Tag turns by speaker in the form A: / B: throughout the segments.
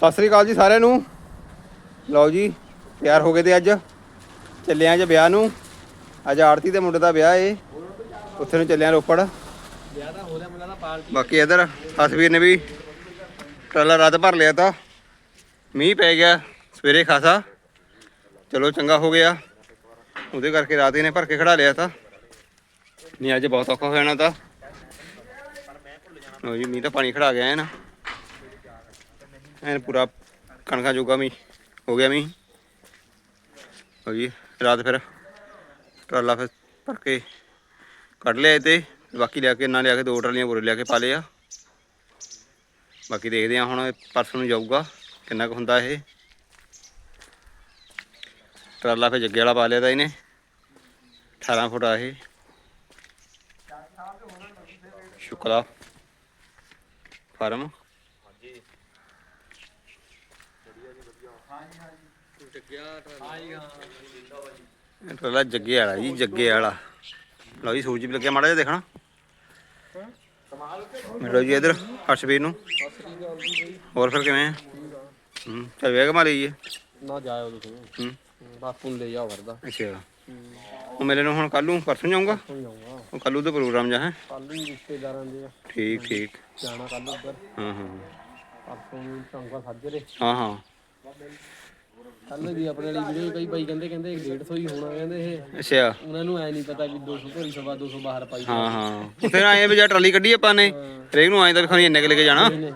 A: ਸਤਿ ਸ੍ਰੀ ਅਕਾਲ ਜੀ ਸਾਰਿਆਂ ਨੂੰ। ਲਓ ਜੀ, ਤਿਆਰ ਹੋ ਗਏ ਤੇ ਅੱਜ। ਚੱਲਿਆ ਜੇ ਵਿਆਹ ਨੂੰ। ਅੱਜ ਆਰਤੀ ਦੇ ਮੁੰਡੇ ਦਾ ਵਿਆਹ ਏ। ਉੱਥੇ ਨੂੰ ਚੱਲਿਆ ਰੋਪੜ।
B: ਵਿਆਹ ਤਾਂ ਹੋ ਰਿਹਾ ਮੈਨੂੰ ਲੱਗਦਾ ਪਾਰਟੀ
A: ਬਾਕੀ ਇਧਰ ਹਸਵੀਰ ਨੇ ਵੀ ਟਰਾਲਾ ਰਾਤ ਭਰ ਲਿਆ ਤਾਂ। ਮੀਂਹ ਪੈ ਗਿਆ, ਸਵੇਰੇ ਖਾਸਾ। ਚਲੋ ਚੰਗਾ ਹੋ ਗਿਆ। ਉਹਦੇ ਕਰਕੇ ਰਾਤ ਹੀ ਨੇ ਭਰ ਕੇ ਖੜਾ ਲਿਆ ਤਾਂ। ਨਹੀਂ, ਅੱਜ ਬਹੁਤ ਔਖਾ ਹੋ ਜਾਣਾ ਤਾਂ। ਲਓ ਜੀ, ਮੀਂਹ ਤਾਂ ਪਾਣੀ ਖੜਾ ਗਿਆ ਹੈ ਨਾ ਐਨ ਪੂਰਾ ਕਣਕਾਂ ਜੋਗਾ ਵੀ ਹੋ ਗਿਆ ਵੀ ਹੋ ਜੀ, ਰਾਤ ਫਿਰ ਟਰਾਲਾ ਫਿਰ ਭਰ ਕੇ ਕੱਢ ਲਿਆ ਤੇ ਬਾਕੀ ਲਿਆ ਕੇ ਨਾ ਲਿਆ ਕੇ ਦੋ ਟਰਾਲੀਆਂ ਬੋਰੇ ਲਿਆ ਕੇ ਪਾ ਲਿਆ ਬਾਕੀ ਦੇਖਦੇ ਆ ਹੁਣ ਪਰਸੋਂ ਨੂੰ ਜਾਊਗਾ ਕਿੰਨਾ ਕੁ ਹੁੰਦਾ ਇਹ। ਟਰਾਲਾ ਫਿਰ ਜੱਗੇ ਵਾਲਾ ਪਾ ਲਿਆ ਤਾਂ ਇਹਨੇ। 18 ਫੁੱਟ ਆ ਇਹ। ਸ਼ੁਕਲਾ ਫਾਰਮ
B: ਹਾਂਜੀ ਹਾਂ
A: ਇਹ ਟਰਾਲਾ ਜੱਗੇ ਵਾਲਾ ਜੀ ਜੱਗੇ ਵਾਲਾ। ਲਓ ਜੀ ਸੂਰਜ ਵੀ ਲੱਗਿਆ ਮਾੜਾ ਜਿਹਾ ਦੇਖਣਾ। ਮਿਲੋ ਜੀ ਇਧਰ ਹਰਸ਼ਵੀਰ ਨੂੰ। ਹੋਰ ਫਿਰ ਕਿਵੇਂ ਆ? ਹੂੰ ਚੱਲ ਵੇਗ ਮਾਰੀ
B: ਨਾ ਜਾਇਓ ਤੁਸੀਂ।
A: ਹੂੰ।
B: ਬਾਪੂ ਨੂੰ ਲੈ ਜਾਓ ਵਰਦਾ
A: ਅੱਛਾ। ਉਹ ਮੇਰੇ ਨੂੰ ਹੁਣ ਕੱਲ ਨੂੰ ਪਰਸੋਂ ਜਾਊਂਗਾ ਉਹ ਕੱਲ ਤੇ ਪ੍ਰੋਗਰਾਮ ਜਾ ਹੈ?
B: ਕੱਲ ਨੂੰ ਰਿਸ਼ਤੇਦਾਰਾਂ ਦੇ ਆ,
A: ਠੀਕ ਠੀਕ।
B: ਜਾਣਾ ਕੱਲ ਉੱਧਰ।
A: ਹਾਂ ਹਾਂ।
B: ਪਰਸੋਂ ਨੂੰ ਚੰਗਾ ਸੱਜਰੇ।
A: ਹਾਂ ਹਾਂ।
B: ਕੱਲ ਵੀ ਆਪਣੇ ਵਾਲੀ ਵੀਡੀਓ ਕਈ ਬਾਈ ਕਹਿੰਦੇ ਕਹਿੰਦੇ 150 ਹੀ ਹੋਣਾ ਕਹਿੰਦੇ ਇਹ
A: ਅੱਛਾ।
B: ਉਹਨਾਂ ਨੂੰ ਐ ਨਹੀਂ ਪਤਾ ਵੀ 200 ਭਰੀ ਸਵਾ 200 ਬਾਹਰ ਪਾਈ
A: ਹਾਂ ਹਾਂ। ਫਿਰ ਆਏ ਵੀ ਜਾਂ ਟਰਾਲੀ ਕੱਢੀ ਆਪਾਂ ਨੇ ਹਰੇਕ ਨੂੰ ਆਏ ਤਾਂ ਖਾਣੀ ਇੰਨੇ ਕੁ ਲੈ ਕੇ ਜਾਣਾ।
B: ਨਹੀਂ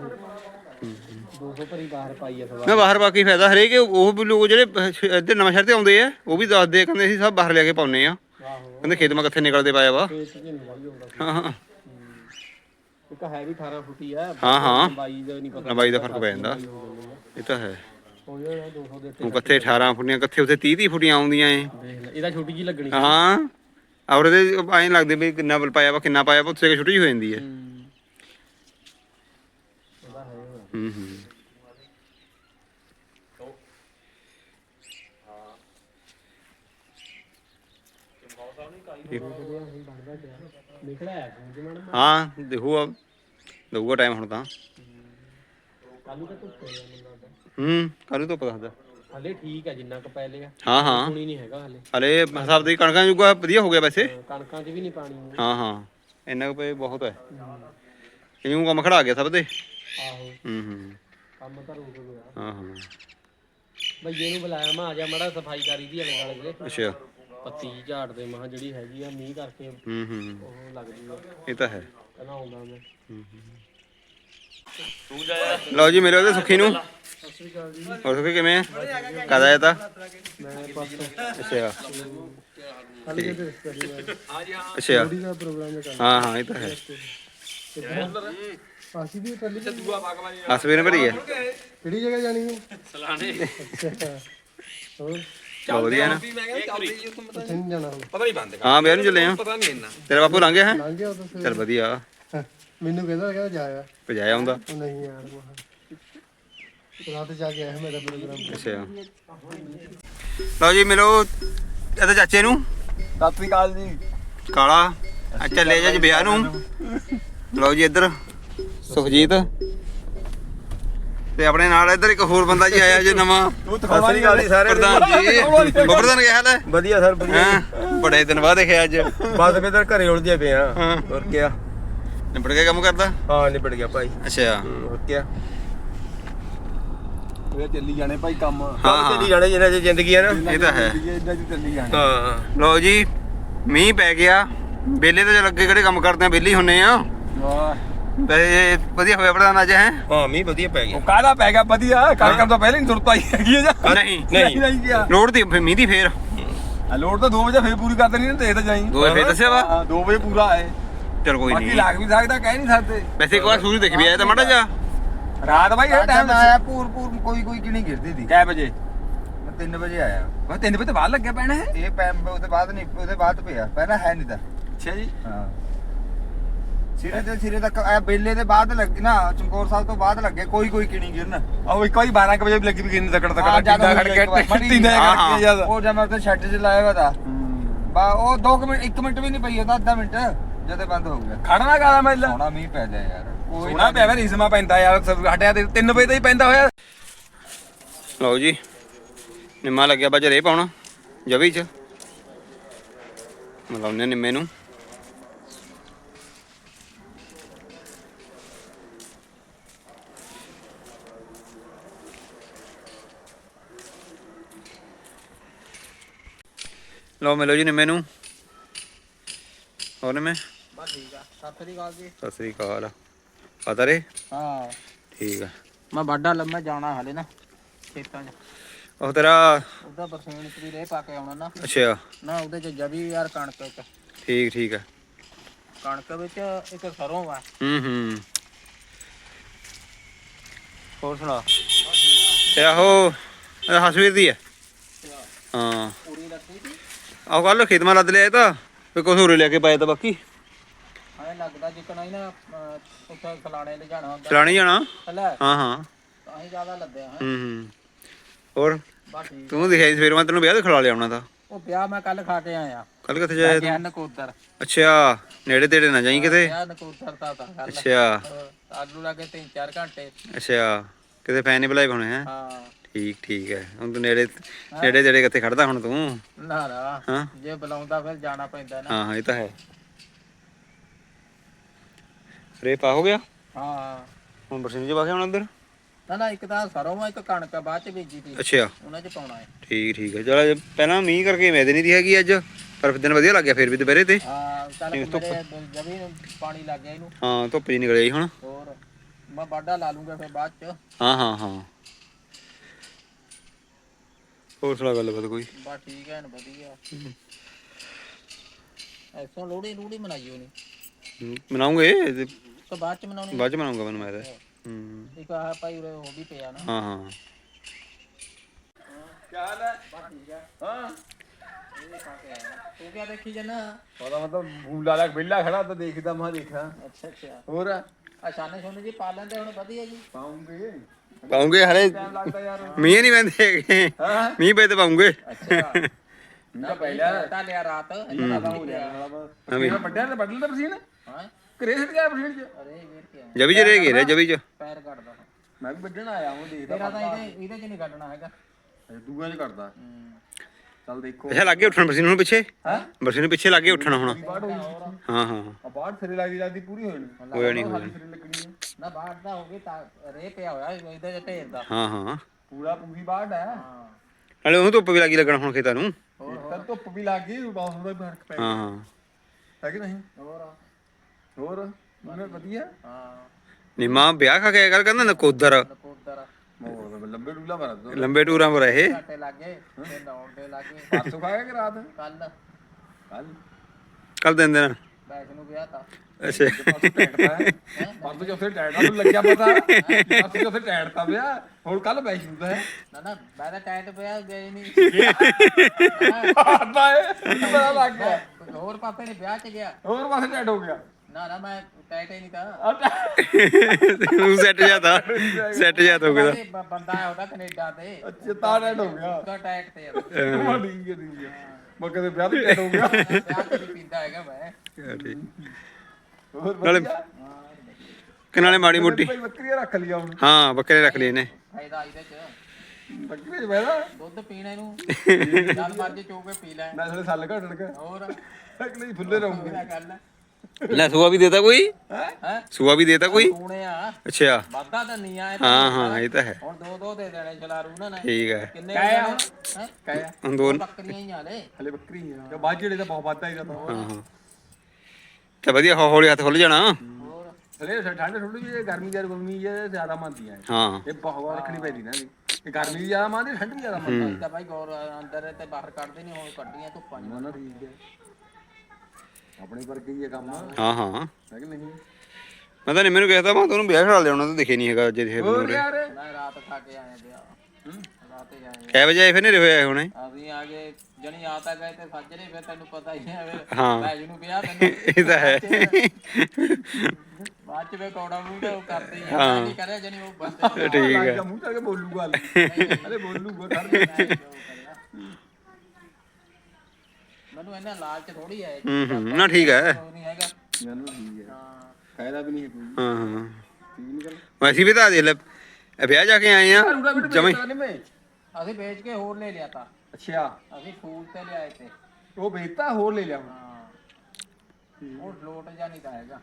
B: 200 ਭਰੀ ਬਾਹਰ ਪਾਈ ਆ ਸਵਾ।
A: ਨਾ ਬਾਹਰ ਬਾਕੀ ਫਾਇਦਾ ਹਰੇਕ ਉਹ ਵੀ ਲੋਕ ਜਿਹੜੇ ਇੱਧਰ ਨਵਾਂ ਸ਼ਹਿਰ ਤੇ ਆਉਂਦੇ ਆ ਉਹ ਵੀ ਦੱਸਦੇ ਆ, ਕਹਿੰਦੇ ਅਸੀਂ ਸਭ ਬਾਹਰ ਲਿਆ ਕੇ ਪਾਉਨੇ ਆ।
B: ਆਹੋ।
A: ਕਹਿੰਦੇ ਖੇਤ ਮਾ ਕਿੱਥੇ ਨਿਕਲਦੇ ਪਾਇਆ ਵਾ।
B: ਖੇਤ ਚ ਨਹੀਂ ਵਾਲੀ ਹੁੰਦਾ
A: ਹਾਂ ਹਾਂ।
B: ਇੱਕ ਹੈ ਵੀ 18 ਫੁੱਟੀ ਆ
A: ਹਾਂ, ਹਾਂ।
B: ਬਾਈ ਦਾ ਨਹੀਂ ਪਤਾ
A: ਲੰਬਾਈ ਦਾ ਫ਼ਰਕ ਪੈ ਜਾਂਦਾ। ਇਹ ਤਾਂ ਹੈ।
B: ਹੋ ਜਾਣਾ 200 ਦੇ
A: ਹੁਣ ਕਿੱਥੇ 18 ਫੁੱਟੀਆਂ ਕਿੱਥੇ ਉੱਥੇ 30 30 ਫੁੱਟੀਆਂ ਆਉਂਦੀਆਂ ਏ
B: ਦੇਖ ਲੈ ਇਹਦਾ ਛੋਟੀ ਜੀ ਲੱਗਣੀ
A: ਹਾਂ ਔਰ ਇਹਦੇ ਐਂ ਲੱਗਦੇ ਵੀ ਕਿੰਨਾ ਬਲ ਪਾਇਆ ਵਾ ਕਿੰਨਾ ਪਾਇਆ ਵਾ ਉੱਥੇ ਛੋਟੀ ਹੋ ਜਾਂਦੀ ਹੈ।
B: ਹਾਂ
A: ਦੇਖੋ ਆ ਦਊਗਾ ਟਾਈਮ ਹੁਣ ਤਾਂ।
B: ਕੱਲੂ ਤਾਂ ਧੁੱਪ ਹੈ ਮੈਨੂੰ ਲੱਗਦਾ।
A: ਹੂੰ ਕੱਲ ਤੋਂ ਪਤਾ ਹੁੰਦਾ
B: ਹਲੇ ਠੀਕ ਹੈ ਜਿੰਨਾ ਕੁ ਪੈ ਲਿਆ
A: ਹਾਂ ਹਾਂ।
B: ਹੁਣੀ ਨਹੀਂ ਹੈਗਾ ਹਲੇ।
A: ਹਲੇ ਹਿਸਾਬ ਦੀ ਕਣਕਾਂ ਜੁਗਾ ਵਧੀਆ ਹੋ ਗਿਆ ਵੈਸੇ।
B: ਕਣਕਾਂ 'ਚ ਵੀ ਨਹੀਂ ਪਾਣੀ ਹੁੰਦਾ।
A: ਹਾਂ ਹਾਂ। ਇੰਨਾ ਕੁ ਪਏ ਬਹੁਤ ਹੈ
B: ਹੂੰ।
A: ਇਹਨੂੰ ਕੰਮ ਖੜਾ ਗਿਆ ਸਭ ਦੇ।
B: ਆਹੋ।
A: ਹੂੰ ਹੂੰ।
B: ਕੰਮ ਤਾਂ ਰੁਕ ਗਿਆ।
A: ਹਾਂ ਹਾਂ।
B: ਬਈ ਇਹਨੂੰ ਬੁਲਾਇਆ ਮੈਂ ਆ ਜਾ ਮੜਾ ਸਫ਼ਾਈ ਕਰੀ ਦੀ ਹਲੇ ਵਾਲੇ ਦੇ
A: ਅੱਛਾ।
B: ਪੱਤੀ ਝਾੜ ਦੇ ਮਹਾ ਜਿਹੜੀ ਹੈਗੀ ਆ ਮੀਂਹ ਕਰਕੇ
A: ਹੂੰ ਹੂੰ
B: ਉਹ ਲੱਗਦੀ ਆ।
A: ਇਹ ਤਾਂ ਹੈ।
B: ਕਹਿੰਦਾ ਆਉਂਦਾ ਮੈਂ।
A: ਲਓ ਜੀ ਮੇਰੇ ਉਹਦੇ ਸੁੱਖੀ ਨੂੰ।
B: ਸਤਿ ਸ਼੍ਰੀ ਅਕਾਲ ਜੀ
A: ਹੋਰ ਸੁੱਖੀ ਕਿਵੇਂ ਆ? ਕਦਾ ਆਇਆ ਤਾਂ? ਅੱਛਾ। ਅੱਛਾ। ਹਾਂ ਹਾਂ ਇਹ ਤਾਂ ਹੈ।
B: ਪਾਸੀ ਦੀ
A: ਹਸਬੀਰ ਨੇ ਭਰੀ ਹੈ
B: ਕਿਹੜੀ ਜਗ੍ਹਾ ਜਾਣੀ ਹੈ? ਸਲਾਣੇ। ਹੋਰ
A: ਬਹੁਤ ਵਧੀਆ ਨਾ।
B: ਕਿੱਥੇ ਨਹੀਂ ਜਾਣਾ। ਹੁਣ
C: ਪਤਾ ਨਹੀਂ ਬੰਦ
A: ਹਾਂ ਵਿਆਹ ਨੂੰ ਚੱਲੇ ਆ।
C: ਪਤਾ ਨਹੀਂ ਇੰਨਾ।
A: ਤੇਰਾ ਬਾਪੂ ਲੰਘ ਗਿਆ ਹੈ?
B: ਲੰਘ ਗਿਆ ਉਹ ਤਾਂ
A: ਚੱਲ ਵਧੀਆ।
B: ਮੈਨੂੰ ਕਹਿੰਦਾ ਕਹਿੰਦਾ ਜਾਇਆ
A: ਭਜਾਇਆ ਆਉਂਦਾ
B: ਉਹ ਨਹੀਂ ਯਾਰ ਰਾਤ ਜਾ ਕੇ ਆਇਆ ਮੇਰਾ ਪ੍ਰੋਗਰਾਮ
A: ਅੱਛਾ। ਲਓ ਜੀ ਮਿਲੋ ਇਹਦੇ ਚਾਚੇ ਨੂੰ।
C: ਸਤਿ ਸ੍ਰੀ ਅਕਾਲ ਜੀ।
A: ਕਾਲਾ ਆ ਚੱਲੇ ਜੀ ਅੱਜ ਵਿਆਹ ਨੂੰ। ਲਓ ਜੀ ਇੱਧਰ ਸੁਖਜੀਤ। ਤੇ ਆਪਣੇ ਨਾਲ ਇੱਧਰ ਇੱਕ ਹੋਰ ਬੰਦਾ ਜੀ ਆਇਆ ਜੇ ਨਵਾਂ।
C: ਤੂੰ ਤਖਾਵਾ ਨਹੀਂ ਗਾਲੀ ਸਾਰੇ
A: ਪ੍ਰਧਾਨ ਜੀ। ਉਹ ਪ੍ਰਧਾਨ ਕੀ ਹਾਲ ਹੈ?
C: ਵਧੀਆ ਸਰ ਵਧੀਆ।
A: ਹਾਂ? ਬੜੇ ਦਿਨ ਬਾਅਦ ਦੇਖਿਆ ਅੱਜ।
C: ਬਸ ਮੈਂ ਤਾਂ ਘਰੇ ਉਲਝੇ ਪਏ ਆ
A: ਹਾਂ।
C: ਹੋਰ ਕੀ ਆ
A: ਨਿਬੜ ਕੇ ਕੰਮ ਕਰਦਾ?
C: ਹਾਂ ਨਿਬੜ ਗਿਆ ਭਾਈ।
A: ਅੱਛਾ।
C: ਹੋਰ ਕੀ ਆ? ਇਹ ਚੱਲੀ ਜਾਣੇ ਭਾਈ ਕੰਮ।
A: ਹਾਂ, ਹਾਂ।
C: ਚੱਲੀ ਜਾਣੇ ਜਿੰਨਾ ਚ ਜ਼ਿੰਦਗੀ ਆ ਨਾ।
A: ਇਹ ਤਾਂ ਹੈ।
C: ਇਦਾਂ ਚ ਚੱਲੀ ਜਾਣੇ।
A: ਹਾਂ। ਲਓ ਜੀ ਮੀਂਹ ਪੈ ਗਿਆ। ਬੇਲੇ ਤੇ ਚੱਲ ਅੱਗੇ ਕਿਹੜੇ ਕੰਮ ਕਰਦੇ ਆ? ਬੇਲੀ ਹੁੰਨੇ ਆ।
C: ਵਾਹ।
A: ਤੇ ਵਧੀਆ ਹੋਇਆ ਪ੍ਰਧਾਨ ਅੱਜ ਹੈ?
C: ਹਾਂ ਮੀਂਹ ਵਧੀਆ ਪੈ ਗਿਆ। ਕਾਹਦਾ ਪੈ ਗਿਆ? ਵਧੀਆ। ਕਣਕਾਂ ਤੋਂ ਪਹਿਲਾਂ ਹੀ ਤੁਰਤ ਆਈ ਹੈਗੀ ਆ ਜਾਂ?
A: ਨਹੀਂ
C: ਨਹੀਂ ਨਹੀਂ। ਗਿਆ।
A: ਲੋੜ ਦੀ ਫਿਰ ਮੀਂਹ ਦੀ ਫੇਰ।
C: ਲੋਡ ਤਾਂ 2 ਵਜੇ ਫੇਰ ਪੂਰੀ ਕਰ ਦੇਣੀ ਨਾ ਦੇਖਦਾ ਜਾਈ।
A: ਦੋ ਵਜੇ ਫੇਰ ਦੱਸਿਆ ਵਾ?
C: ਹਾਂ 2 ਵਜੇ ਪੂਰਾ ਆਏ।
A: ਚਲ ਕੋਈ
C: ਬਾਕੀ
A: ਨਹੀਂ
C: ਲੱਗ ਵੀ ਸਕਦਾ ਕਹਿ ਨਹੀਂ ਸਕਦੇ।
A: ਵੈਸੇ ਇੱਕ ਵਾਰ ਸੂਰਜ ਦਿਖ ਵੀ ਆਇਆ ਤਾਂ ਮਾੜਾ ਜਾ
C: ਰਾਤ ਭਾਈ ਇਹ ਟਾਈਮ
D: ਆਇਆ ਪੂਰ ਪੂਰ ਕੋਈ ਕੋਈ ਕਿਣੀ ਗਿਰਦੀ ਦੀ
C: ਕੈ ਵਜੇ?
D: ਮੈਂ 3 ਵਜੇ ਆਇਆ।
C: ਬਸ 3 ਵਜੇ ਤੋਂ ਬਾਅਦ ਲੱਗਿਆ ਪੈਣਾ ਹੈ।
D: ਇਹ ਪੈਮ ਉਹਦੇ ਬਾਅਦ ਨਹੀਂ ਉਹਦੇ ਬਾਅਦ ਪਿਆ। ਪਹਿਲਾਂ ਹੈ ਨਹੀਂ ਤਾਂ।
C: ਅੱਛਾ ਜੀ।
D: ਹਾਂ। ਸਿਰੇ ਤੇ ਸਿਰੇ ਤੱਕ ਆ ਬੇਲੇ ਦੇ ਬਾਅਦ ਲੱਗ ਨਾ ਚਮਕੌਰ ਸਾਹਿਬ ਤੋਂ ਬਾਅਦ ਲੱਗੇ ਕੋਈ ਕੋਈ ਕਿਣੀ ਗਿਰਨ।
C: ਆਹ ਇੱਕ ਵਾਰੀ 12 ਕੁ ਵਜੇ ਵੀ ਲੱਗੀ ਵੀ ਕਿੰਨੇ ਤਕੜ ਤਕੜ।
D: ਹੋਈ
C: ਖੜ ਕੇ
D: ਇੱਕ ਵਾਰ, ਬੜੀ
C: ਟਿੰਡਾ
A: ਹਾਂ,
C: ਖੜ
A: ਹਾਂ।
C: ਕੇ ਜਦ।
D: ਉਹ ਜਦ ਮੈਂ ਉੱਥੇ ਸ਼ੈੱਡ 'ਚ ਲਾਇਆ ਵਾ ਤਾ। ਬਾ ਉਹ 2 ਮਿੰਟ 1 ਮਿੰਟ ਵੀ ਨਹੀਂ ਪਈ ਉਹਦਾ ਅੱਧਾ ਮਿੰਟ। ਜਦੇ ਬੰਦ ਹੋ ਗਿਆ।
C: ਖੜਨਾ ਕਾਲਾ ਮੈਲ
D: ਸੋਹਣਾ ਮੀਂਹ ਪੈ ਜਾਏ ਯਾਰ। ਕੋਈ
C: ਸੋਨਾ ਪਿਆ ਵੇ ਰਿਸਮਾ ਪੈਂਦਾ ਯਾਰ ਸਭ ਹਟਿਆ ਤੇ 3 ਵਜੇ ਤਾਂ ਹੀ ਪੈਂਦਾ ਹੋਇਆ।
A: ਲਓ ਜੀ ਨਿੰਮਾ ਲੱਗਿਆ ਬਾ ਰੇ ਪਾਉਣਾ ਜਵੀ ਚ। ਮਲਾਉਨੇ ਨਿੰਮੇ ਨੂੰ। ਲਓ ਮਿਲੋ ਜੀ ਨਿੰਮੇ ਨੂੰ। ਹੋਰ ਨਿੰਮੇ?
E: ਠੀਕ ਆ। ਸਤਿ ਸ੍ਰੀ ਅਕਾਲ ਜੀ।
A: ਸਤਿ ਸ੍ਰੀ ਅਕਾਲ। ਪਤਾ ਰੇ
E: ਹਾਂ।
A: ਠੀਕ ਆ।
E: ਮੈਂ ਬਾਡਾ ਲੰਮਾ ਜਾਣਾ ਹਲੇ ਨਾ ਖੇਤਾਂ 'ਚ।
A: ਉਹ ਤੇਰਾ
E: ਉਹਦਾ ਬਰਸੀਨ ਚ ਵੀ ਰੇ ਪਾ ਕੇ ਆਉਣਾ ਨਾ।
A: ਅੱਛਾ।
E: ਨਾ ਉਹਦੇ ਚ ਜਵੀ ਯਾਰ ਕਣਕ ਚ
A: ਠੀਕ ਠੀਕ ਆ।
E: ਕਣਕ ਵਿੱਚ ਇੱਕ ਸਰੋਂ ਵਾ
A: ਹੂੰ ਹੂੰ। ਹੋਰ ਸੁਣਾ? ਤੇ ਆਹੋ ਇਹ ਹਸਵੀਰ ਦੀ ਹੈ ਹਾਂ।
E: ਪੂਰੀ ਲੱਗੀ ਸੀ?
A: ਆਹ ਕੱਲ ਖੇਤ ਮਾ ਲੱਦ ਲਿਆ ਇਹ ਤਾਂ ਕੋਈ ਕੁਛ ਹੋਰ ਲੈ ਕੇ ਪਾਇਆ ਤਾਂ ਬਾਕੀ।
E: ਐਂ ਲੱਗਦਾ ਜਿੱਕਣਾ ਹੀ ਨਾ ਅਹ, ਉੱਥੇ ਖਲਾਣੇ ਲੈ ਜਾਣਾ ਹੁੰਦਾ।
A: ਚਲਾਣੀ ਜਾਣਾ?
E: ਲੈ
A: ਹਾਂ ਹਾਂ।
E: ਹੀ ਜ਼ਿਆਦਾ ਲੱਦਿਆ ਹੈ।
A: ਹੂੰ ਹੂੰ। ਹੋਰ? ਤੂੰ ਦਿਖਾਈ ਸਵੇਰ ਮੈਂ ਤੈਨੂੰ ਵਿਆਹ ਤੇ ਖਿਲਾ ਲਿਆਉਣਾ ਤਾਂ
E: ਉਹ ਵਿਆਹ ਮੈਂ ਕੱਲ ਖਾ ਕੇ ਆਇਆ।
A: ਕੱਲ ਕਿੱਥੇ ਜਾਇਆ ਤੂੰ?
E: ਗਿਆ ਨਕੋਦਰ।
A: ਅੱਛਾ ਨੇੜੇ ਤੇੜੇ ਨਾ ਜਾਈ ਕਿਤੇ?
E: ਵਿਆਹ ਨਕੋਦਰ ਤਾਂ ਤਾਂ ਕੱਲ
A: ਅੱਛਾ।
E: ਆਲੂ ਲੱਗੇ 3-4 ਘੰਟੇ।
A: ਅੱਛਾ ਕਿਤੇ ਫੈਨ ਨਹੀਂ ਬੁਲਾਏ ਹੋਣੇ ਹੈ?
E: ਹਾਂ।
A: ਠੀਕ ਠੀਕ ਹੈ। ਹੁਣ ਤੂੰ ਨੇੜੇ ਨੇੜੇ ਤੇੜੇ ਕਿੱਥੇ ਖੜਦਾ ਹੁਣ ਤੂੰ?
E: ਨਾ ਨਾ
A: ਹਾਂ।
E: ਜੇ ਬੁਲਾਉਂਦਾ ਫਿਰ ਜਾਣਾ ਪੈਂਦਾ ਨਾ।
A: ਹਾਂ ਹਾਂ ਇਹ ਤਾਂ ਹੈ। ਰੇ ਪਾ ਹੋ ਗਿਆ?
E: ਹਾਂ।
A: ਹੁਣ ਬਰਸੀਨ ਜੀ ਪਾ ਕੇ ਹੁਣ ਅੰਦਰ?
E: ਨਾ ਨਾ ਇੱਕ ਤਾਂ ਸਰੋਂ ਆ ਇੱਕ ਕਣਕ ਆ, ਬਾਅਦ ਚ ਬੀਜੀ ਤੀ
A: ਅੱਛਾ।
E: ਉਹਨਾਂ ਚ ਪਾਉਣਾ ਹੈ।
A: ਠੀਕ ਠੀਕ ਹੈ। ਚਲ ਪਹਿਲਾਂ ਮੀਂਹ ਕਰਕੇ ਮੈਦੇ ਨਹੀਂ ਦੀ ਹੈਗੀ ਅੱਜ ਪਰ ਦਿਨ ਵਧੀਆ ਲੱਗਿਆ ਫਿਰ ਵੀ ਦੁਪਹਿਰੇ ਤੇ।
E: ਹਾਂ ਚੱਲ ਮੇਰੇ ਜਮੀ ਨੂੰ ਪਾਣੀ ਲੱਗ ਗਿਆ ਇਹਨੂੰ।
A: ਹਾਂ ਧੁੱਪ ਜੀ ਨਿਕਲ ਆਈ ਹੁਣ।
E: ਹੋਰ ਮੈਂ ਬਾਡਾ ਲਾ ਲੂੰਗਾ ਫਿਰ ਬਾਅਦ ਚ।
A: ਹਾਂ ਹਾਂ ਹਾਂ। ਹੋਰ ਸੁਣਾ ਗੱਲਬਾਤ ਕੋਈ?
E: ਬਸ ਠੀਕ ਹੈ ਨਾ ਵਧੀਆ। ਐਸੋਂ ਲੋੜੀ ਲੋੜੀ ਮਨਾਈਓ ਨਹੀਂ
A: ਮਨਾਉਂਗੇ?
E: ਤੇ ਬਾਅਦ ਚ ਮਨਾਉਣੀ।
A: ਬਾਅਦ ਚ ਮਨਾਉਂਗਾ ਮੈਨੂੰ ਮੈਂ ਤਾਂ। ਹੂੰ।
E: ਇੱਕ ਆਹ ਭਾਈ ਉਰੇ ਉਹ ਵੀ ਪਿਆ ਨਾ।
A: ਹਾਂ ਹਾਂ।
C: ਚੱਲ
E: ਠੀਕ ਹੈ। ਹਾਂ। ਇਹ ਖਾ ਕੇ ਆਇਆ। ਨਾ। ਤੂੰ ਕਿਆ ਦੇਖੀ ਜਨਾ?
C: ਉਹਦਾ ਮਤਲਬ ਭੂਲਾ ਲਾ ਵਿਹਲਾ ਖੜਾ ਤਾਂ ਦੇਖਦਾ ਮੈਂ ਦੇਖਾਂ
E: ਅੱਛਾ ਅੱਛਾ।
C: ਹੋਰ?
E: ਆ ਸ਼ਾਨੇ ਸ਼ੋਨੇ ਜੀ ਪਾ ਲੈਂਦੇ ਹੁਣ ਵਧੀਆ ਜੀ।
C: ਪਾਉਂਗੇ।
A: ਪਾਉਂਗੇ ਹਲੇ
C: ਟਾਈਮ ਲੱਗਦਾ ਯਾਰ।
A: ਮੀਂਹ ਨਹੀਂ ਪੈਂਦੇ
C: ਹਾਂ।
A: ਮੀਂਹ ਪਏ ਤੇ ਪਾਉਂਗੇ।
E: ਅੱਛਾ।
C: ਨਾ ਪਹਿਲਾਂ।
E: ਤਾਂ ਲਿਆ ਰਾਤ। ਇਹਨਾਂ ਦਾ ਹੋ ਲਿਆ
A: ਹਾਂ ਵੀ।
C: ਵੱਡਿਆਂ ਦੇ ਵੱਡਲ ਦਾ ਪਸੀਨ?
E: ਹਾਂ।
C: ਘਰੇ ਸਿੱਟ ਗਿਆ ਪਸੀਨ ਚ
E: ਅਰੇ ਵੀਰ ਕੀ ਆ
A: ਜਵੀ ਚ ਰਹਿ ਗਏ ਰੇ ਜਵੀ ਚ।
E: ਪੈਰ ਕੱਢਦਾ
C: ਮੈਂ ਵੀ ਵੱਢਣ ਆਇਆ ਹਾਂ ਦੇਖਦਾ
E: ਤੇਰਾ ਤਾਂ ਇਹਦੇ ਇਹਦੇ ਚ ਨਹੀਂ ਕੱਢਣਾ ਹੈਗਾ।
C: ਦੂਆਂ ਚ ਕਰਦਾ
E: ਹੂੰ।
C: ਚੱਲ ਦੇਖੋ।
A: ਅੱਛਾ ਲੱਗੇ ਉੱਠਣ ਬਰਸੀਨ ਨੂੰ ਪਿੱਛੇ?
C: ਹਾਂ?
A: ਬਰਸੀਨ ਨੂੰ ਪਿੱਛੇ ਲੱਗੇ ਉੱਠਣਾ ਹੁਣ।
C: ਬਾੜ ਹੋਈ
A: ਹਾਂ ਹਾਂ
C: ਆ ਬਾੜ ਸਿਰੇ ਲੱਗਦੀ ਲੱਗਦੀ ਪੂਰੀ ਹੋਈ ਨੀ।
A: ਹੋਇਆ ਨਹੀਂ ਹੋਇਆ
C: ਸਿਰੇ ਲੱਗਣੀ ਹੈ
E: ਨਾ ਬਾਹਰ ਦਾ ਹੋ ਗਈ ਤਾਂ ਰੇ ਪਿਆ ਹੋਇਆ ਇਹਦੇ ਚ ਢੇਰ ਦਾ।
A: ਹਾਂ ਹਾਂ।
C: ਪੂਰਾ ਪੂਰੀ ਬਾੜ ਹੈ
E: ਹਾਂ
A: ਨਾਲੇ ਉਹਨੂੰ ਧੁੱਪ ਵੀ ਲੱਗੀ ਲੱਗਣਾ ਹੁਣ ਖੇਤਾਂ ਨੂੰ।
E: ਹੋਰ
C: ਤਾਂ ਧੁੱਪ ਵੀ ਲੱਗ ਗਈ ਬਹੁਤ ਥੋੜਾ ਫ਼ਰਕ ਪੈ ਗਿਆ।
A: ਹਾਂ ਹਾਂ।
C: ਹੈ ਕਿ ਨਹੀਂ?
E: ਹੋਰ।
C: ਹੋਰ ਮੈਂ ਵਧੀਆ
E: ਹਾਂ
A: ਨਿੰਮਾ ਵਿਆਹ ਖਾ ਕੇ ਕਰ ਕਹਿੰਦਾ ਨਕੋਦਰ
E: ਨਕੋਦਰ
C: ਮੋਰ ਲੰਬੇ ਡੂਲਾ ਮਾਰ ਦੋ
A: ਲੰਬੇ ਟੂਰਾਂ ਪਰ ਇਹ
E: ਘਾਟੇ ਲੱਗੇ ਤੇ ਨੌਣ ਦੇ ਲੱਗੇ
C: ਪਰਸੋਂ ਖਾਇਆ ਕਿ ਰਾਤ
E: ਕੱਲ
C: ਕੱਲ
A: ਕੱਲ ਦਿਨ ਦਿਨ
E: ਬੈਠ ਨੂੰ ਵਿਆਹ ਤਾਂ
A: ਅੱਛਾ
C: ਪਰਸੋਂ ਟੈਟ ਚੌਥੇ ਟੈਟ ਨੂੰ ਲੱਗਿਆ ਪਤਾ ਪਰਸੋਂ ਚੌਥੇ ਟੈਟ ਤਾਂ ਪਿਆ ਹੁਣ ਕੱਲ ਵੈਸ਼ਨੂ ਦਾ ਹੈ
E: ਨਾ ਨਾ ਮੈਂ ਤਾਂ ਟਾਈਟ ਪਿਆ ਗਏ ਨਹੀਂ
C: ਆਦਾ ਹੈ ਮੈਨੂੰ ਪਤਾ ਲੱਗ ਗਿਆ
E: ਕੋਈ ਹੋਰ ਪਾਪੇ ਨੇ ਵਿਆਹ ਚ ਗਿਆ
C: ਹੋਰ ਪਾਸੇ ਟੈਟ ਹੋ ਗਿਆ
E: ਨਾ ਨਾ ਮੈਂ ਟਾਈਟ ਹੀ ਨਹੀਂ ਤਾਂ।
A: ਤੂੰ ਸੈੱਟ ਜਾਤਾ ਸੈੱਟ ਜਾ ਹੋ ਗਿਆ।
E: ਬ- ਬੰਦਾ ਹੈ ਉਹਦਾ ਕੈਨੇਡਾ ਤੇ।
C: ਅੱਛਾ ਤਾਂ ਟੈਟ ਹੋ ਗਿਆ।
E: ਉਹਦਾ ਟਾਈਟ ਤੇ ਆ।
C: ਠੀਕ ਹੈ ਠੀਕ ਹੈ ਮੈਂ ਕਦੇ ਵਿਆਹ ਤੇ ਟੈਟ ਹੋ ਗਿਆ।
E: ਵਿਆਹ ਚ ਨਹੀਂ ਪੀਂਦਾ ਹੈਗਾ ਮੈਂ।
C: ਹੋਰ
A: ਨਾਲੇ
C: ਵਧੀਆ?
A: ਕਿ ਨਾਲੇ ਮਾੜੀ ਮੋਟੀ।
C: ਭਾਈ ਬੱਕਰੀਆਂ ਰੱਖ ਲਿਆ ਹੁਣ।
A: ਹਾਂ ਬੱਕਰੇ ਰੱਖ ਲਏ ਨੇ।
E: ਫਾਇਦਾ ਇਹਦੇ ਚ।
C: ਬੱਕਰੀ ਚ ਬੈਠਾ
E: ਦੁੱਧ ਪੀਣੇ ਨੂੰ ਜਦ ਮਰਜ਼ੀ ਚੋ ਕੇ ਪੀ ਲੈ।
C: ਮੈਂ ਥੋੜੇ ਸਾਲ ਘਟਣ ਕੇ
E: ਹੋਰ
C: ਅਗਲੇ ਫੁੱਲੇ ਰਹੂੰਗੇ।
E: ਉਹਦਾ ਗੱਲ?
A: ਲੈ ਸੂਆ ਵੀ ਦੇਤਾ ਕੋਈ?
C: ਹੈ?
A: ਸੂਆ ਵੀ ਦੇਤਾ ਕੋਈ?
E: ਆ।
A: ਅੱਛਾ।
E: ਵਾਧਾ ਤਾਂ ਨਹੀਂ ਆਏ
A: ਹਾਂ ਹਾਂ ਇਹ ਤਾਂ ਹੈ।
E: ਹੁਣ ਦੋ ਦੋ ਦੇ ਦੇਣੇ ਚਲਾਰੂ ਨਾ ਨੇ।
A: ਠੀਕ ਹੈ।
E: ਕਿੰਨੇ
C: ਕਾਇਆ
E: ਹੈ?
C: ਕਾਇਆ
A: ਹੁਣ ਦੋ
E: ਬੱਕਰੀਆਂ ਹੀ ਆਲੇ
C: ਹਲੇ ਬੱਕਰੀ ਹੈ ਤੇ ਬਾਅਦ ਜਿਹੜੇ ਤਾਂ ਬਹੁਤ ਵਾਧਾ ਹੀ ਤਾਂ।
A: ਹਾਂ ਹਾਂ। ਤੇ ਵਧੀਆ ਹੌ- ਹੌਲੀ ਹੱਥ ਖੁੱਲ ਜਾਣਾ।
E: ਹੋਰ?
C: ਹਲੇ ਠੰਡ ਥੋੜੀ ਜਿਹੀ ਗਰਮੀ ਜਰ ਗਰਮੀ ਜੇ ਜ਼ਿਆਦਾ ਮੰਦੀਆਂ
A: ਹਾਂ।
C: ਇਹ ਬਹੁਤ ਰੱਖਣੀ ਪੈਂਦੀ ਨਾ ਇਹਦੀ। ਇਹ ਗਰਮੀ ਵੀ ਜ਼ਿਆਦਾ ਮੰਨਦੀ ਠੰਡ ਵੀ ਜ਼ਿਆਦਾ ਮੰਨਦੀ।
E: ਤਾਂ ਭਾਈ ਗੌਰ ਅੰਦਰ ਤੇ ਬਾਹਰ ਕੱਢਦੇ ਨਹੀਂ ਹੁਣ ਕੱਢੀਆਂ ਧੁੱਪਾਂ ਚ।
C: ਨਾ ਠੀਕ ਹੈ। ਆਪਣੇ ਵਰਗੇ ਹੀ ਇਹ ਕੰਮ। ਹੈ
A: ਹਾਂ। ਹਾਂ
C: ਕਿ ਨਹੀਂ?
A: ਮੈਂ ਤਾਂ ਨਿੰਮੇ ਨੂੰ ਕਹਿਤਾ ਮੈਂ ਤੁਹਾਨੂੰ ਵਿਆਹ ਖੜਾ ਲਿਆਉਣਾ ਤਾਂ ਦਿਖੇ ਨਹੀਂ ਹੈਗਾ ਜੇ
C: ਹੋਰ ਯਾਰ।
E: ਮੈਂ ਰਾਤ ਖਾ ਕੇ ਆਇਆ ਰਾਤ ਹੀ ਆਏ
A: ਕੈ ਵਜੇ ਆਏ ਫਿਰ ਨੇਰੇ ਹੋਇਆ ਹੁਣੇ?
E: ਅਸੀਂ ਆ ਗਏ ਜਣੀ ਆ ਤਾਂ ਗਏ ਤੇ ਸੱਜਰੇ ਫਿਰ ਤੈਨੂੰ ਪਤਾ ਹੀ ਹੈ ਫਿਰ
A: ਹਾਂ।
E: ਮੈਂ ਜਿਹਨੂੰ ਵਿਆਹ ਤੈਨੂੰ
A: ਇਹ ਤਾਂ ਹੈ।
E: ਬਾਅਦ ਚ ਵੇ ਕੌੜਾ ਮੂੰਹ ਤੇ ਉਹ ਕਰਦੇ ਹੀ। ਆ ਨਹੀਂ ਕਰਿਆ ਜਣੀ ਉਹ ਬੰਦੇ
A: ਠੀਕ ਹੈ।
C: ਮੂੰਹ ਚੱਲ ਕੇ ਬੋਲੂਗਾ। ਹਲੇ ਬੋਲੂਗਾ ਕਰ।
E: ਮੈਨੂੰ ਇਹਨਾਂ ਲਾਲਚ ਥੋੜੀ ਆਏ
A: ਹੂੰ ਹੂੰ ਨਾ ਠੀਕ ਹੈ
E: ਉਹ ਨਹੀਂ ਹੈਗਾ।
C: ਮੈਨੂੰ ਠੀਕ ਹੈ
E: ਹਾਂ।
C: ਫਾਇਦਾ ਵੀ ਨਹੀਂ ਹੈ ਕੋਈ।
A: ਹਾਂ ਹਾਂ।
C: ਠੀਕ ਨਹੀਂ ਗੱਲ?
A: ਵੈਸੇ ਵੀ ਤਾਂ ਦੇਖ ਲੈ ਇਹ ਵਿਆਹ ਜਾ ਕੇ ਆਏ ਆ ਜਮੇ।
C: ਮੈਂ।
E: ਅਸੀਂ ਵੇਚ ਕੇ ਹੋਰ ਲੈ ਲਿਆ ਤਾ।
C: ਅੱਛਾ।
E: ਅਸੀਂ ਫੂਲ ਤੇ ਲਿਆਏ ਤੇ।
C: ਉਹ ਵੇਚਤਾ ਹੋਰ ਲੈ ਲਿਆ ਹੁਣ?
E: ਹਾਂ। ਉਹ ਲੋਟ ਜਾਂ ਨਹੀਂ ਤਾਂ ਹੈਗਾ।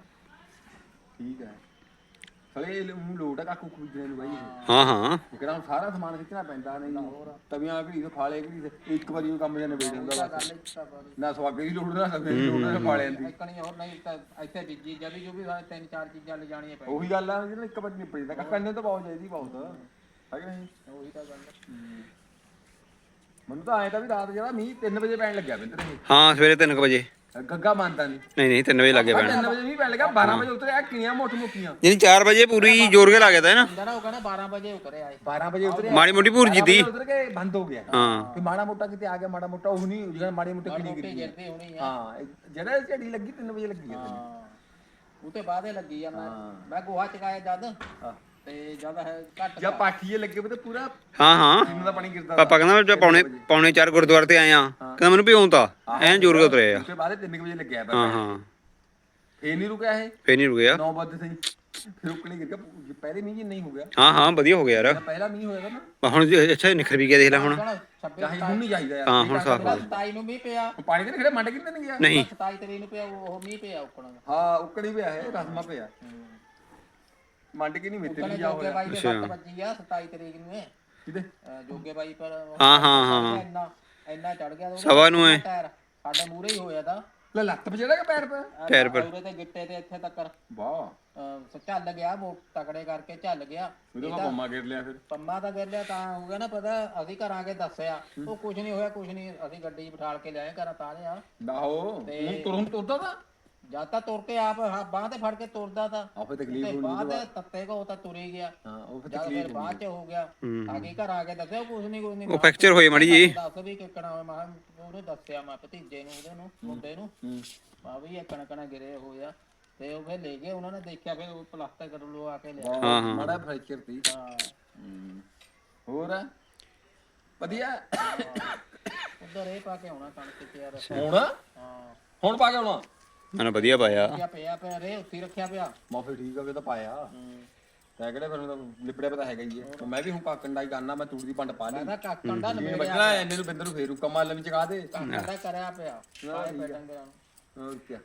C: ਠੀਕ ਹੈ ਸਲੇ ਉਹ ਲੋਟ ਆ ਕਾਕੂ ਖੁੱਜਣੇ ਨੂੰ ਬਾਈ
A: ਹਾਂ ਹਾਂ।
C: ਹੁਣ ਸਾਰਾ ਸਮਾਨ ਖਿੱਚਣਾ ਪੈਂਦਾ ਨਹੀਂ। ਤਵੀਆਂ ਘੜੀ ਤੋਂ ਫਾਲੇ ਘੜੀ ਤੇ ਇੱਕ ਵਾਰੀ ਉਹ ਕੰਮ ਜਨੇ ਵੇਚ ਜਾਂਦਾ
E: ਤਾਂ
C: ਬਸ
E: ਇੱਕ
C: ਨਾ ਸਵਾਗੇ ਦੀ ਲੋੜ ਨਾ ਸਵੇ ਦੀ ਲੋੜ ਨਾ ਫਾਲਿਆਂ ਦੀ।
E: ਇਕਣੀ ਹੋਰ ਨਹੀਂ ਤਾਂ ਇੱਥੇ ਬੀਜੀ ਜਦ ਜੋ ਵੀ ਸਾਰੇ ਤਿੰਨ ਚਾਰ ਚੀਜ਼ਾਂ ਲੈ ਜਾਣੀਆਂ ਪੈਣੀਆਂ
C: ਉਹੀ ਗੱਲ ਆ ਜਿਹੜਾ ਇੱਕ ਵਾਰੀ ਨਿਪੜ ਜਾਂਦਾ। ਕਾਕਾ ਇੰਨੇ ਤਾਂ ਬਹੁਤ ਚਾਹੀਦੀ ਬਹੁਤ। ਹੈ ਕਿ ਨਹੀਂ?
E: ਉਹੀ ਤਾਂ ਗੱਲ ਹੈ।
C: ਮੈਨੂੰ ਤਾਂ ਐਂ ਤਾਂ ਵੀ ਰਾਤ ਜਿਹੜਾ ਮੀਂਹ 3 ਵਜੇ ਪੈਣ ਲੱਗਿਆ ਬਿੰਦਰ ਇਹ
A: ਹਾਂ ਸਵੇਰੇ 3 ਵਜੇ।
C: ਗੱਗਾ ਮੰਨਦਾ ਨਹੀਂ
A: ਨਹੀਂ ਨਹੀਂ 3 ਵਜੇ ਲੱਗੇ ਪੈਣ
C: 3 ਵਜੇ ਮੀਂਹ ਪੈਣ ਲੱਗਾ 12 ਵਜੇ ਉਤਰਿਆ ਕਿਣੀਆਂ ਮੋਟ ਮੋਟੀਆਂ
A: ਯਾਨੀ 4 ਵਜੇ ਪੂਰੀ ਜ਼ੋਰ ਕੇ ਲੱਗ ਗਿਆ ਤਾ ਨਾ।
E: ਉਹ ਕਹਿੰਦਾ 12 ਵਜੇ ਉਤਰੇ ਆਏ।
C: 12 ਵਜੇ ਉਤਰਿਆ
A: ਮਾੜੀ ਮੋਟੀ ਭੂਰ ਜਿੱਦੀ।
C: ਉਤਰ ਕੇ ਬੰਦ ਹੋ ਗਿਆ।
A: ਹਾਂ।
C: ਤੇ ਮਾੜਾ ਮੋਟਾ ਕਿਤੇ ਆ ਗਿਆ ਮਾੜਾ ਮੋਟਾ ਉਹ ਨਹੀਂ ਜਿਹੜਾ ਮਾੜੀ ਮੋਟੀ ਕਿਣੀ ਗਿਰੀ ਹਾਂ। ਜਿਹੜਾ ਝੜੀ ਲੱਗੀ 3 ਵਜੇ ਲੱਗੀ ਹੈ।
E: ਹਾਂ ਉਤੇ ਬਾਅਦੇ ਲੱਗੀ ਆ ਮੈਂ
C: ਹਾਂ।
E: ਮੈਂ ਗੋਹਾ ਚਕਾਇਆ ਜਦ।
C: ਹਾਂ।
E: ਤੇ ਜਦ ਹੈ ਘੱਟ
C: ਜਾਂ ਪਾਠੀਏ ਲੱਗੇ ਵੇ ਤੇ ਪੂਰਾ
A: ਹਾਂ ਹਾਂ।
C: ਪੀਣ ਦਾ ਪਾਣੀ ਗਿਰਦਾ
A: ਪਾਪਾ ਕਹਿੰਦਾ ਮੈਂ ਪੌਣੇ ਪੌਣੇ 4 ਗੁਰਦੁਆਰੇ ਤੇ ਆਇਆ। ਕਹਿੰਦਾ ਮੈਨੂੰ ਭਿਉਂ ਤਾ ਐਨ ਜ਼ੋਰ ਕੇ ਉਤਰਿਆ।
C: ਉਸ ਤੋਂ ਬਾਅਦ 3 ਵਜੇ ਲੱਗਿਆ
A: ਹਾਂ
C: ਪਿਆ
A: ਹਾਂ।
C: ਫੇਰ ਨਹੀਂ ਰੁਕਿਆ ਇਹ?
A: ਫੇਰ ਨਹੀਂ ਰੁਕਿਆ।
C: 9 ਵਜੇ ਸਹੀ। ਫਿਰ ਉਕਣੀ ਗਿਰ ਗਿਆ ਪਹਿਲੇ ਮੀਂਹ ਜੀ ਨਹੀਂ ਹੋ ਗਿਆ।
A: ਹਾਂ ਹਾਂ ਵਧੀਆ ਹੋ ਗਿਆ ਯਾਰ।
C: ਪਹਿਲਾ ਮੀਂਹ ਹੋਇਆ ਨਾ।
A: ਬਸ ਹੁਣ ਜੇ- ਅੱਛਾ ਨਿਖਰ ਵੀ ਗਿਆ ਦੇਖ ਲੈ ਹੁਣ।
E: ਹੁਣ 26
C: ਚਾਹੇ ਹੁਣ ਨਹੀਂ ਚਾਹੀਦਾ ਯਾਰ।
A: ਹਾਂ ਹੁਣ ਸਾਫ਼ ਹੋ ਗਿਆ।
E: 27 ਨੂੰ ਮੀਂਹ ਪਿਆ।
C: ਹੁਣ ਪਾਣੀ ਤੇ ਖੜੇ ਮੰਡ ਕਿੰਨੇ ਨਹੀਂ ਗਿਆ?
A: ਨਹੀਂ।
E: 27 ਤਰੀਕ ਨੂੰ ਪਿਆ ਉਹ ਮੀਂਹ ਪਿਆ ਉੱਕਣ
C: ਹਾਂ ਉਕਣੀ ਪਿਆ ਹੈ ਰਸਮਾ ਪਿਆ। ਮੰਡ ਕੇ ਨਹੀਂ ਮਿੱਤੇ ਨਹੀਂ ਜਾ
E: ਜੋਗੇ
C: ਹੋਇਆ।
E: ਬਾਈ ਦੇ
A: ਅੱਛਾ।
E: ਵੱਟ ਵੱਜੀ ਆ 27 ਤਰੀਕ ਨੂੰ ਇਹ।
C: ਕਿਤੇ?
E: ਅਹ ਜੋਗੇ ਬਾਈ ਪਰ ਉਹ
A: ਹਾਂ, ਹਾਂ, ਹਾਂ।
E: ਇੰਨਾ ਇੰਨਾ ਚੜ ਗਿਆ ਉਹਦਾ।
A: ਸਵਾ ਨੂੰ ਐ।
E: ਟਾਇਰ ਸਾਡੇ ਮੂਹਰੇ ਹੀ ਹੋਇਆ ਤਾਂ।
C: ਲੈ ਲੱਤ ਪਛੜਾ ਕੇ ਪੈਰ ਪਾ
A: ਟਾਇਰ ਪਰ।
E: ਉਰੇ ਤੇ ਗਿੱਟੇ ਤੇ ਇੱਥੇ ਤੱਕ।
C: ਵਾਹ।
E: ਚੱਲ ਗਿਆ ਉਹ ਤਕੜੇ ਕਰਕੇ ਚੱਲ ਗਿਆ।
C: ਉਹਦੇ ਪੰਮਾ ਗਿਰ ਲਿਆ ਫਿਰ।
E: ਪੰਮਾ ਤਾਂ ਗਿਰ ਲਿਆ ਤਾਂ ਹੋ ਗਿਆ ਨਾ ਪਤਾ ਅਸੀਂ ਘਰ ਆ ਕੇ ਦੱਸਿਆ। ਉਹ ਕੁਝ ਨਹੀਂ ਹੋਇਆ ਕੁਝ ਨਹੀਂ। ਅਸੀਂ ਗੱਡੀ 'ਚ ਬਿਠਾਲ ਕੇ ਲਿਆਏ ਘਰ ਤਾਰਿਆ
C: ਦਾਹੋ ਹੁਣ ਤੁਰੰਤ ਤੁਰਦਾ ਤਾਂ।
E: ਜਦ ਤਾਂ ਤੁਰ ਕੇ ਆਪ ਬਾਹ ਤੇ ਫੜ ਕੇ ਤੁਰਦਾ ਤਾਂ।
C: ਆ ਫਿਰ ਤਕਲੀਫ
E: ਤੇ
C: ਹੋਣੀ
E: ਬਾਅਦ ਤੱਤੇ ਕੋ ਤਾਂ ਤੁਰੀ ਗਿਆ।
C: ਹਾਂ ਉਹ ਫਿਰ
E: ਜਦ ਫਿਰ ਬਾਅਦ ਚ ਹੋ ਗਿਆ। ਆ ਕੇ ਘਰ ਆ ਕੇ ਦੱਸਿਆ ਕੁਝ ਨਹੀਂ ਕੁਝ ਨਹੀਂ
A: ਉਹ ਫ੍ਰੈਕਚਰ ਹੋਏ ਮਾੜੀ ਜੀ
E: ਦੱਸ ਵੀ ਕਿੱਕਣਾ ਹੋਇਆ ਮੈਂ ਕਿਹਾ ਉਹਨੂੰ ਦੱਸਿਆ ਮੈਂ ਭਤੀਜੇ ਨੂੰ ਉਹਦੇ ਨੂੰ ਮੁੰਡੇ ਨੂੰ। ਆ ਵੀ ਇਹ ਕਣਕਣਾ ਗਿਰੇ ਹੋਇਆ ਤੇ ਉਹ ਫਿਰ ਲੈ ਗਏ ਉਹਨਾਂ ਨੇ ਦੇਖਿਆ ਫਿਰ ਉਹ ਪਲਾਸਟਰ ਕਰ ਲੋ ਆ ਕੇ ਲਿਆ
A: ਹਾਂ, ਹਾਂ।
C: ਮਾੜਾ ਫ੍ਰੈਕਚਰ ਤੀ
E: ਹਾਂ।
C: ਹੋਰ? ਵਧੀਆ।
E: ਉਧਰ ਇਹ ਪਾ ਕੇ ਆਉਣਾ ਕਣਕ ਚ ਯਾਰ।
C: ਹੁਣ?
E: ਹਾਂ।
C: ਹੁਣ ਪਾ ਕੇ ਆਉਣਾ?
A: ਨਾ ਨਾ ਵਧੀਆ ਪਾਇਆ।
E: ਪਿਆ ਪਿਆ ਪਿਆ ਰੇ ਉੱਥੇ ਹੀ ਰੱਖਿਆ ਪਿਆ।
C: ਮਾਫੀ ਠੀਕ ਆ ਵੀ ਤਾਂ ਪਾਇਆ। ਤੈ ਕਿਹੜੇ ਫਿਰ ਉਹਦਾ ਲਿਪੜਿਆ ਪਤਾ ਹੈਗਾ ਹੀ ਹੈ ਮੈਂ ਵੀ ਹੁਣ ਕਾਕਣ ਦਾ ਹੀ ਕਰਨਾ ਮੈਂ ਤੂੜੀ ਦੀ ਪੰਡ ਪਾ ਲਈ।
E: ਮੈਂ ਕਾਕਣ ਦਾ ਨਵੇੜਿਆ
C: ਬਚਣਾ ਐਨੇ ਨੂੰ ਬਿੰਦਰ ਨੂੰ ਫੇਰੂ ਕਮਾਲ ਵਿੱਚ ਚਗਾ ਦੇ।
E: ਕਾਕਣ ਦਾ ਕਰਿਆ ਪਿਆ। ਨੂੰ
C: ਹੋਰ ਕੀ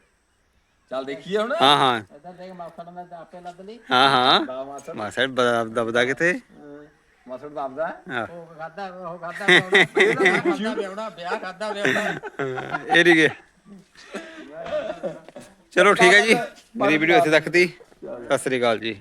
C: ਚੱਲ ਦੇਖੀਏ ਹੁਣ।
A: ਹਾਂ ਹਾਂ।
E: ਇੱਧਰ ਦੇਖ ਮਾਫੜ ਨੇ ਤਾਂ ਆਪੇ ਲੱਦ ਲਈ।
A: ਹਾਂ ਹਾਂ।
C: ਦਾ ਮਾਸੜ।
A: ਮਾਸੜ ਦਬਦਾ ਕਿਤੇ
C: ਮਾਸੜ ਦਾ ਆਪਦਾ
E: ਉਹ ਖਾਦਾ ਉਹ ਖਾਦਾ ਵਿਆਹਣਾ ਵਿਆਹ ਖਾਦਾ ਵਿਆਹਣਾ।
A: ਇਹ ਗਿਆ ਚਲੋ ਠੀਕ ਹੈ ਜੀ। ਮੇਰੀ ਵੀਡੀਓ ਇੱਥੇ ਤੱਕ ਤੀ। ਸਤਿ ਸ੍ਰੀ ਅਕਾਲ ਜੀ।